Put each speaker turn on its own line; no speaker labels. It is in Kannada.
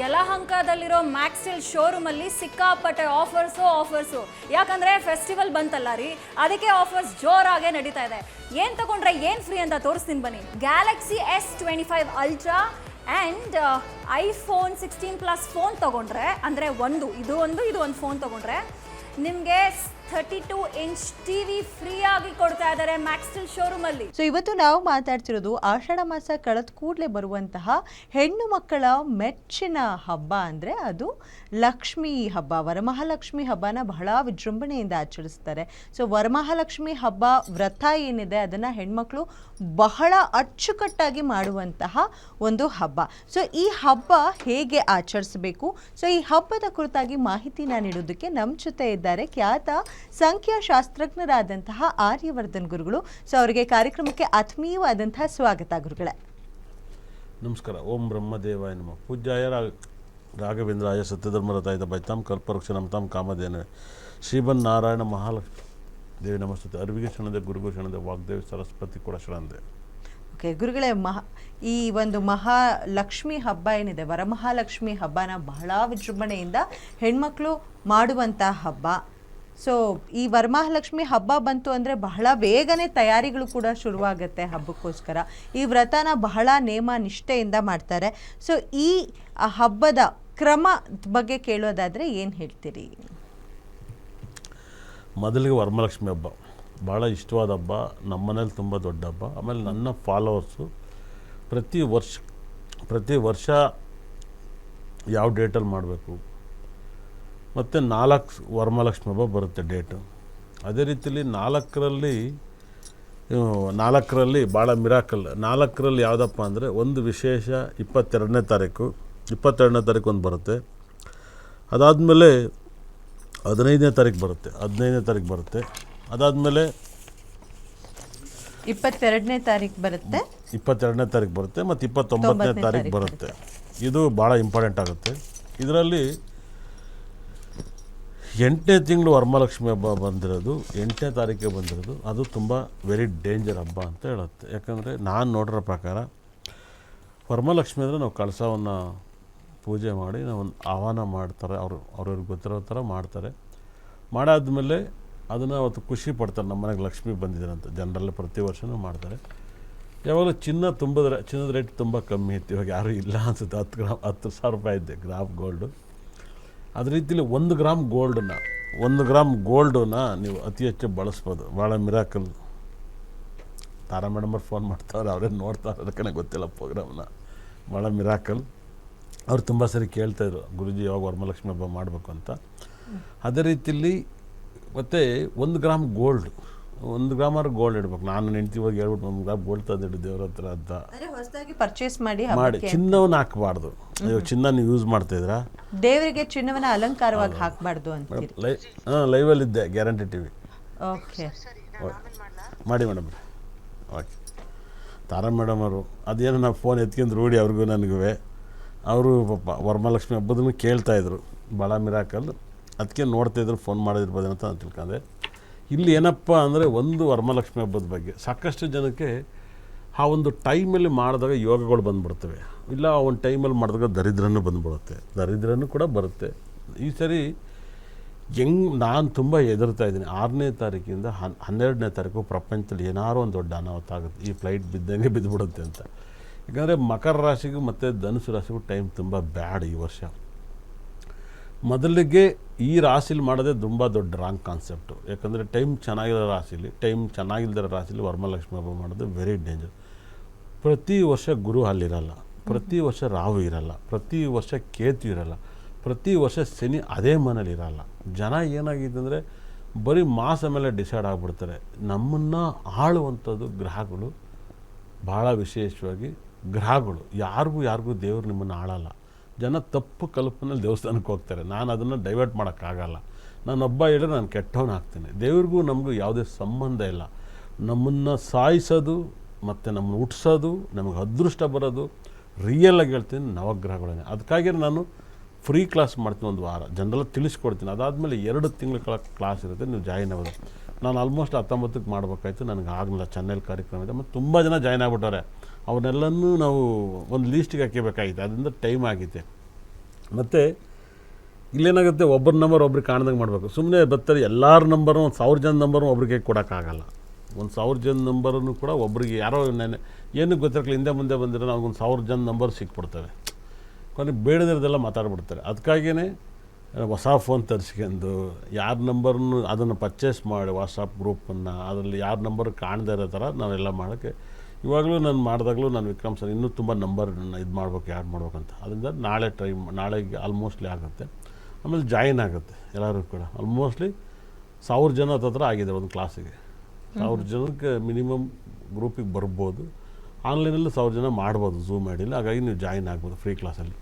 ಯಲಹಂಕದಲ್ಲಿರೋ ಶೋರೂಮ್ ಶೋರೂಮಲ್ಲಿ ಸಿಕ್ಕಾಪಟ್ಟೆ ಆಫರ್ಸು ಆಫರ್ಸು ಯಾಕಂದರೆ ಫೆಸ್ಟಿವಲ್ ಬಂತಲ್ಲ ರೀ, ಅದಕ್ಕೆ ಆಫರ್ಸ್ ಜೋರಾಗೆ ನಡೀತಾ ಇದೆ. ಏನು ತಗೊಂಡ್ರೆ ಏನು ಫ್ರೀ ಅಂತ ತೋರಿಸ್ತೀನಿ ಬನ್ನಿ. Galaxy S twenty five Ultra and iPhone sixteen Plus phone ತೊಗೊಂಡ್ರೆ, ಅಂದರೆ ಒಂದು, ಇದು ಒಂದು ಇದು ಒಂದು ಫೋನ್ ತೊಗೊಂಡ್ರೆ, ನಿಮಗೆ ಥರ್ಟಿ ಟೂ ಇಂಚ್ ಟಿವಿ ಆಗಿ ಕೊಡ್ತಾ ಇದ್ದಾರೆ ಮ್ಯಾಕ್ಸ್ಟಿಲ್ ಶೋರೂಮಲ್ಲಿ
ಸೊ ಇವತ್ತು ನಾವು ಮಾತಾಡ್ತಿರೋದು ಆಷಾಢ ಮಾಸ ಕಳೆದ ಕೂಡಲೇ ಬರುವಂತಹ ಹೆಣ್ಣು ಮಕ್ಕಳ ಮೆಚ್ಚಿನ ಹಬ್ಬ ಅಂದ್ರೆ ಅದು ಲಕ್ಷ್ಮಿ ಹಬ್ಬ. ವರಮಹಾಲಕ್ಷ್ಮಿ ಹಬ್ಬನ ಬಹಳ ವಿಜೃಂಭಣೆಯಿಂದ ಆಚರಿಸ್ತಾರೆ. ಸೊ ವರಮಹಾಲಕ್ಷ್ಮಿ ಹಬ್ಬ ವ್ರತ ಏನಿದೆ ಅದನ್ನ ಹೆಣ್ಮಕ್ಳು ಬಹಳ ಅಚ್ಚುಕಟ್ಟಾಗಿ ಮಾಡುವಂತಹ ಒಂದು ಹಬ್ಬ. ಸೊ ಈ ಹಬ್ಬ ಹೇಗೆ ಆಚರಿಸಬೇಕು? ಸೊ ಈ ಹಬ್ಬದ ಕುರಿತಾಗಿ ಮಾಹಿತಿನ ನೀಡೋದಕ್ಕೆ ನಮ್ಮ ಜೊತೆ ಇದ್ದಾರೆ ಖ್ಯಾತ ಸಂಖ್ಯಾಶಾಸ್ತ್ರಜ್ಞರಾದಂತಹ ಆರ್ಯವರ್ಧನ್ ಗುರುಗಳು. ಸೊ ಅವರಿಗೆ ಕಾರ್ಯಕ್ರಮಕ್ಕೆ ಆತ್ಮೀಯವಾದಂತಹ ಸ್ವಾಗತ ಗುರುಗಳೇ.
ನಮಸ್ಕಾರ. ಓಂ ಬ್ರಹ್ಮದೇವಾಯ ನಮ. ಪೂಜ್ಯಾಯ ರಾಘವೇಂದ್ರ ರಾಘವೇಂದ್ರಾಯ ಸತ್ಯಧರ್ಮರತಾಯ ಬೈತಾಂ ಕಲ್ಪವೃಕ್ಷ ತಾಮ್ ಕಾಮಧೇನ ಶ್ರೀಮನ್ ನಾರಾಯಣ ಮಹಾಲಕ್ಷ್ಮಿ ದೇವಿ ನಮಸ್ತೆ ಅರಿವಿಗೆ ಶರಣದೆ ಗುರುಗೂ ಶರಣದೆ ವಾಗ್ದೇವಿ ಸರಸ್ವತಿ ಕೂಡ ಶರಣದೆ.
ಓಕೆ ಗುರುಗಳೇ ಮಹಾ ಈ ಒಂದು ಮಹಾಲಕ್ಷ್ಮಿ ಹಬ್ಬ ಏನಿದೆ? ವರಮಹಾಲಕ್ಷ್ಮಿ ಹಬ್ಬನ ಬಹಳ ವಿಜೃಂಭಣೆಯಿಂದ ಹೆಣ್ಮಕ್ಳು ಮಾಡುವಂಥ ಹಬ್ಬ. ಸೊ ಈ ವರಮಹಾಲಕ್ಷ್ಮಿ ಹಬ್ಬ ಬಂತು ಅಂದರೆ ಬಹಳ ಬೇಗನೆ ತಯಾರಿಗಳು ಕೂಡ ಶುರುವಾಗುತ್ತೆ ಹಬ್ಬಕ್ಕೋಸ್ಕರ. ಈ ವ್ರತನ ಬಹಳ ನೇಮ ನಿಷ್ಠೆಯಿಂದ ಮಾಡ್ತಾರೆ. ಸೊ ಈ ಹಬ್ಬದ ಕ್ರಮ ಬಗ್ಗೆ ಕೇಳೋದಾದರೆ ಏನು ಹೇಳ್ತೀರಿ?
ಮೊದಲಿಗೆ ವರಮಹಾಲಕ್ಷ್ಮಿ ಹಬ್ಬ. ಭಾಳ ಇಷ್ಟವಾದ ಹಬ್ಬ. ನಮ್ಮ ಮನೇಲಿ ತುಂಬ ದೊಡ್ಡ ಹಬ್ಬ. ಆಮೇಲೆ ನನ್ನ ಫಾಲೋವರ್ಸು ಪ್ರತಿ ವರ್ಷ ಪ್ರತಿ ವರ್ಷ ಯಾವ ಡೇಟಲ್ಲಿ ಮಾಡಬೇಕು? ಮತ್ತು ನಾಲ್ಕು ವರಮಹಾಲಕ್ಷ್ಮಿ ಹಬ್ಬ ಬರುತ್ತೆ ಡೇಟು ಅದೇ ರೀತಿಯಲ್ಲಿ ನಾಲ್ಕರಲ್ಲಿ ನಾಲ್ಕರಲ್ಲಿ ಭಾಳ ಮಿರಾಕಲ್ ನಾಲ್ಕರಲ್ಲಿ ಯಾವುದಪ್ಪ ಅಂದರೆ ಒಂದು ವಿಶೇಷ ಇಪ್ಪತ್ತೆರಡನೇ ತಾರೀಕು. ಇಪ್ಪತ್ತೆರಡನೇ ತಾರೀಕು ಒಂದು ಬರುತ್ತೆ. ಅದಾದಮೇಲೆ ಹದಿನೈದನೇ ತಾರೀಕು ಬರುತ್ತೆ. ಹದಿನೈದನೇ ತಾರೀಕು ಬರುತ್ತೆ. ಅದಾದಮೇಲೆ
ಇಪ್ಪತ್ತೆರಡನೇ ತಾರೀಕು ಬರುತ್ತೆ.
ಇಪ್ಪತ್ತೆರಡನೇ ತಾರೀಕು ಬರುತ್ತೆ ಮತ್ತು ಇಪ್ಪತ್ತೊಂಬತ್ತನೇ
ತೊಂಬತ್ತನೇ
ತಾರೀಕು
ತಾರೀಕು
ಬರುತ್ತೆ. ಇದು ಭಾಳ ಇಂಪಾರ್ಟೆಂಟ್ ಆಗುತ್ತೆ. ಇದರಲ್ಲಿ ಎಂಟನೇ ತಿಂಗಳು ವರಮಹಾಲಕ್ಷ್ಮಿ ಹಬ್ಬ ಬಂದಿರೋದು, ಎಂಟನೇ ತಾರೀಕಿಗೆ ಬಂದಿರೋದು, ಅದು ತುಂಬ ವೆರಿ ಡೇಂಜರ್ ಹಬ್ಬ ಅಂತ ಹೇಳುತ್ತೆ. ಯಾಕಂದರೆ ನಾನು ನೋಡಿರೋ ಪ್ರಕಾರ ವರಮಹಾಲಕ್ಷ್ಮಿ ಅಂದರೆ ನಾವು ಕಳಸವನ್ನು ಪೂಜೆ ಮಾಡಿ, ನಾವು ಒಂದು ಆಹ್ವಾನ ಮಾಡ್ತಾರೆ, ಅವರು, ಅವ್ರವ್ರಿಗೆ ಗೊತ್ತಿರೋ ಥರ ಮಾಡ್ತಾರೆ. ಮಾಡಾದ್ಮೇಲೆ ಅದನ್ನು ಅವತ್ತು ಖುಷಿ ಪಡ್ತಾರೆ, ನಮ್ಮ ಮನೆಗೆ ಲಕ್ಷ್ಮಿ ಬಂದಿದ್ದಾರೆ ಅಂತ. ಜನರಲ್ಲಿ ಪ್ರತಿ ವರ್ಷವೂ ಮಾಡ್ತಾರೆ. ಯಾವಾಗಲೂ ಚಿನ್ನ ತುಂಬಿದ್ರೆ, ಚಿನ್ನದ ರೇಟ್ ತುಂಬ ಕಮ್ಮಿ ಇತ್ತು. ಇವಾಗ ಯಾರೂ ಇಲ್ಲ ಅನ್ಸುತ್ತೆ. ಹತ್ತು ಗ್ರಾಮ್, ಹತ್ತು ಸಾವಿರ ರೂಪಾಯಿ ಇದ್ದೆ ಗ್ರಾಮ್ ಗೋಲ್ಡು ಅದೇ ರೀತಿಲಿ ಒಂದು ಗ್ರಾಮ್ ಗೋಲ್ಡನ್ನ ಒಂದು ಗ್ರಾಮ್ ಗೋಲ್ಡನ್ನ ನೀವು ಅತಿ ಹೆಚ್ಚು ಬಳಸ್ಬೋದು. ಭಾಳ ಮಿರಾಕಲ್. ತಾರಾ ಮೇಡಮ್ ಅವ್ರು ಫೋನ್ ಮಾಡ್ತಾವ್ರೆ ಅವರೇ ನೋಡ್ತಾರೆ ಅದಕ್ಕೆ ಗೊತ್ತಿಲ್ಲ ಪ್ರೋಗ್ರಾಮ್ನ ಭಾಳ ಮಿರಾಕಲ್. ಅವ್ರು ತುಂಬ ಸರಿ ಕೇಳ್ತಾಯಿದ್ರು ಗುರುಜಿ ಯಾವಾಗ ವರಮಲಕ್ಷ್ಮಿ ಹಬ್ಬ ಮಾಡಬೇಕು ಅಂತ. ಅದೇ ರೀತಿಲಿ ಮತ್ತು ಒಂದು ಗ್ರಾಮ್ ಗೋಲ್ಡ್ ಒಂದು ಗ್ರಾಮಾರು ಗೋಲ್ಡ್ ಇಡ್ಬೇಕು. ನಾನು ಹೆಂಡ್ತಿ ಹೋಗಿ ಹೇಳ್ಬಿಟ್ಟು ಒಂದು ಗ್ರಾಮ್ ಗೋಲ್ಡ್ ತಂದಿಡು ದೇವ್ರ ಹತ್ರ ಅಂತ.
ಪರ್ಚೇಸ್ ಮಾಡಿ
ಮಾಡಿ ಚಿನ್ನವನ್ನು ಹಾಕಬಾರ್ದು. ನೀವು ಚಿನ್ನ ನೀವು ಯೂಸ್ ಮಾಡ್ತಾಯಿದ್ರಾ
ದೇವರಿಗೆ ಚಿನ್ನವನ್ನ ಅಲಂಕಾರವಾಗಿ ಹಾಕಬಾರ್ದು ಅಂತೀರಿ.
ಲೈವ್ ಅಲ್ಲಿ ಲೈವಲ್ಲಿದ್ದೆ ಗ್ಯಾರಂಟಿ ಟಿವಿ.
ಓಕೆ.
ಮಾಡಿ ಮೇಡಮ್. ಓಕೆ. ತಾರಾ ಮೇಡಮ್ ಅವರು ಅದೇನೋ ನಾವು ಫೋನ್ ಎತ್ಕೊಂಡು ರೂಢಿ ಅವ್ರಿಗೂ ನನಗೂ ಅವರು ಪಾಪ ವರಮಹಾಲಕ್ಷ್ಮಿ ಹಬ್ಬದನ್ನು ಕೇಳ್ತಾಯಿದ್ರು ಭಾಳ ಮಿರಾಕಲ್. ಅದಕ್ಕೆ ನೋಡ್ತಾಯಿದ್ರು ಫೋನ್ ಮಾಡೋದಿರ್ಬೋದು ಅಂತ ನಾನು ತಿಳ್ಕೊಂಡೆ. ಇಲ್ಲಿ ಏನಪ್ಪ ಅಂದರೆ ಒಂದು ವರಮಹಾಲಕ್ಷ್ಮಿ ಹಬ್ಬದ ಬಗ್ಗೆ ಸಾಕಷ್ಟು ಜನಕ್ಕೆ ಆ ಒಂದು ಟೈಮಲ್ಲಿ ಮಾಡಿದಾಗ ಯೋಗಗಳು ಬಂದ್ಬಿಡ್ತವೆ. ಇಲ್ಲ, ಆ ಒಂದು ಟೈಮಲ್ಲಿ ಮಾಡಿದಾಗ ದರಿದ್ರನೂ ಬಂದ್ಬಿಡುತ್ತೆ. ದರಿದ್ರನೂ ಕೂಡ ಬರುತ್ತೆ. ಈ ಸರಿ ಹೆಂಗ್, ನಾನು ತುಂಬ ಹೆದರ್ತಾ ಇದ್ದೀನಿ. ಆರನೇ ತಾರೀಕಿಂದ ಹನ್, ಹನ್ನೆರಡನೇ ತಾರೀಕು ಪ್ರಪಂಚದಲ್ಲಿ ಏನಾರೋ ಒಂದು ದೊಡ್ಡ ಅನಾಹುತ ಆಗುತ್ತೆ. ಈ ಫ್ಲೈಟ್ ಬಿದ್ದಂಗೆ ಬಿದ್ದುಬಿಡುತ್ತೆ ಅಂತ. ಯಾಕಂದರೆ ಮಕರ ರಾಶಿಗೂ ಮತ್ತು ಧನುಸು ರಾಶಿಗೂ ಟೈಮ್ ತುಂಬ ಬ್ಯಾಡ್ ಈ ವರ್ಷ. ಮೊದಲಿಗೆ ಈ ರಾಶಿಲಿ ಮಾಡೋದೇ ತುಂಬ ದೊಡ್ಡ ರಾಂಗ್ ಕಾನ್ಸೆಪ್ಟು. ಯಾಕಂದರೆ ಟೈಮ್ ಚೆನ್ನಾಗಿರೋ ರಾಶಿಲಿ, ಟೈಮ್ ಚೆನ್ನಾಗಿಲ್ದಿರೋ ರಾಶಿಲಿ ವರಮಹಾಲಕ್ಷ್ಮಿ ಹಬ್ಬ ಮಾಡೋದು ವೆರಿ ಡೇಂಜರ್ ಪ್ರತಿ ವರ್ಷ ಗುರು ಅಲ್ಲಿರಲ್ಲ. ಪ್ರತಿ ವರ್ಷ ರಾವು ಇರಲ್ಲ. ಪ್ರತಿ ವರ್ಷ ಕೇತು ಇರಲ್ಲ. ಪ್ರತಿ ವರ್ಷ ಶನಿ ಅದೇ ಮನೇಲಿ ಇರಲ್ಲ. ಜನ ಏನಾಗಿದೆ ಅಂದರೆ ಬರೀ ಮಾಸ ಮೇಲೆ ಡಿಸೈಡ್ ಆಗಿಬಿಡ್ತಾರೆ. ನಮ್ಮನ್ನು ಆಳುವಂಥದ್ದು ಗ್ರಹಗಳು ಭಾಳ ವಿಶೇಷವಾಗಿ ಗ್ರಹಗಳು. ಯಾರಿಗೂ ಯಾರಿಗೂ ದೇವರು ನಿಮ್ಮನ್ನು ಆಳಲ್ಲ. ಜನ ತಪ್ಪು ಕಲ್ಪನೆಯಲ್ಲಿ ದೇವಸ್ಥಾನಕ್ಕೆ ಹೋಗ್ತಾರೆ. ನಾನು ಅದನ್ನು ಡೈವರ್ಟ್ ಮಾಡೋಕ್ಕಾಗಲ್ಲ. ನಾನೊಬ್ಬ ಹೇಳಿದ್ರೆ ನಾನು ಕೆಟ್ಟವನಾಗ್ತೀನಿ. ದೇವ್ರಿಗೂ ನಮಗೂ ಯಾವುದೇ ಸಂಬಂಧ ಇಲ್ಲ. ನಮ್ಮನ್ನು ಸಾಯಿಸೋದು ಮತ್ತು ನಮ್ಮನ್ನು ಹುಟ್ಟಿಸೋದು ನಮಗೆ ಅದೃಷ್ಟ ಬರೋದು ರಿಯಲಾಗಿ ಹೇಳ್ತೀನಿ ನವಗ್ರಹಗಳೇ ಅದಕ್ಕಾಗಿ ನಾನು ಫ್ರೀ ಕ್ಲಾಸ್ ಮಾಡ್ತೀನಿ ಒಂದು ವಾರ. ಜನರೆಲ್ಲ ತಿಳಿಸ್ಕೊಡ್ತೀನಿ. ಅದಾದಮೇಲೆ ಎರಡು ತಿಂಗಳ ಕ್ಲಾಸ್ ಇರುತ್ತೆ, ನೀವು ಜಾಯಿನ್ ಆಗೋದು ನಾನು ಆಲ್ಮೋಸ್ಟ್ ಹತ್ತೊಂಬತ್ತಕ್ಕೆ ಮಾಡಬೇಕಾಯ್ತು, ನನಗೆ ಆಗಲಿಲ್ಲ. ಚಾನೆಲ್ ಕಾರ್ಯಕ್ರಮ ಇದೆ. ಮತ್ತು ತುಂಬ ಜನ ಜಾಯ್ನ್ ಆಗ್ಬಿಟ್ಟವ್ರೆ. ಅವನ್ನೆಲ್ಲನೂ ನಾವು ಒಂದು ಲೀಸ್ಟಿಗೆ ಹಾಕಿಬೇಕಾಗಿತ್ತು. ಅದರಿಂದ ಟೈಮ್ ಆಗಿದೆ. ಮತ್ತು ಇಲ್ಲೇನಾಗುತ್ತೆ, ಒಬ್ಬರ ನಂಬರ್ ಒಬ್ರಿಗೆ ಕಾಣ್ದಂಗೆ ಮಾಡಬೇಕು. ಸುಮ್ಮನೆ ಬರ್ತಾರೆ, ಎಲ್ಲರ ನಂಬರು ಒಂದು ಸಾವಿರ ಜನ ನಂಬರು ಒಬ್ರಿಗೆ ಕೊಡೋಕ್ಕಾಗಲ್ಲ. ಒಂದು ಸಾವಿರ ಜನ ನಂಬರನ್ನು ಕೂಡ ಒಬ್ರಿಗೆ ಯಾರೋ ನೆನೆ ಏನಕ್ಕೆ ಗೊತ್ತಿರಲಿಲ್ಲ ಹಿಂದೆ ಮುಂದೆ ಬಂದಿರೋ ಒಂದು ಸಾವಿರ ಜನ ನಂಬರ್ ಸಿಕ್ಬಿಡ್ತವೆ. ಕೊನೆಗೆ ಬೇಡದಿರೋದೆಲ್ಲ ಮಾತಾಡ್ಬಿಡ್ತಾರೆ. ಅದಕ್ಕಾಗಿಯೇ ಹೊಸ ಫೋನ್ ತರಿಸ್ಕೊಂಡು ಯಾರ ನಂಬರ್ನು ಅದನ್ನು ಪರ್ಚೇಸ್ ಮಾಡಿ ವಾಟ್ಸಪ್ ಗ್ರೂಪನ್ನು ಅದರಲ್ಲಿ ಯಾರ ನಂಬರ್ ಕಾಣದೇ ಇರೋ ಥರ ನಾವೆಲ್ಲ ಮಾಡೋಕ್ಕೆ ಇವಾಗಲೂ ನಾನು ಮಾಡಿದಾಗಲೂ ನಾನು ವಿಕ್ರಮ್ ಸರ್ ಇನ್ನೂ ತುಂಬ ನಂಬರ್ ಇದು ಮಾಡ್ಬೇಕು, ಯಾರು ಮಾಡ್ಬೇಕಂತ ಅದರಿಂದ ನಾಳೆ ಟ್ರೈ ನಾಳೆಗೆ ಆಲ್ಮೋಸ್ಟ್ಲಿ ಆಗುತ್ತೆ. ಆಮೇಲೆ ಜಾಯಿನ್ ಆಗುತ್ತೆ ಎಲ್ಲರೂ ಕೂಡ. ಆಲ್ಮೋಸ್ಟ್ಲಿ ಸಾವಿರ ಜನ ಹತ್ರ ಆಗಿದೆ ಒಂದು ಕ್ಲಾಸಿಗೆ ಸಾವಿರ ಜನಕ್ಕೆ ಮಿನಿಮಮ್ ಗ್ರೂಪಿಗೆ ಬರ್ಬೋದು. ಆನ್ಲೈನಲ್ಲಿ ಸಾವಿರ ಜನ ಮಾಡ್ಬೋದು ಝೂಮ್ ಮಾಡಿಲ್ಲ ಹಾಗಾಗಿ ನೀವು ಜಾಯಿನ್ ಆಗ್ಬೋದು ಫ್ರೀ ಕ್ಲಾಸಲ್ಲಿ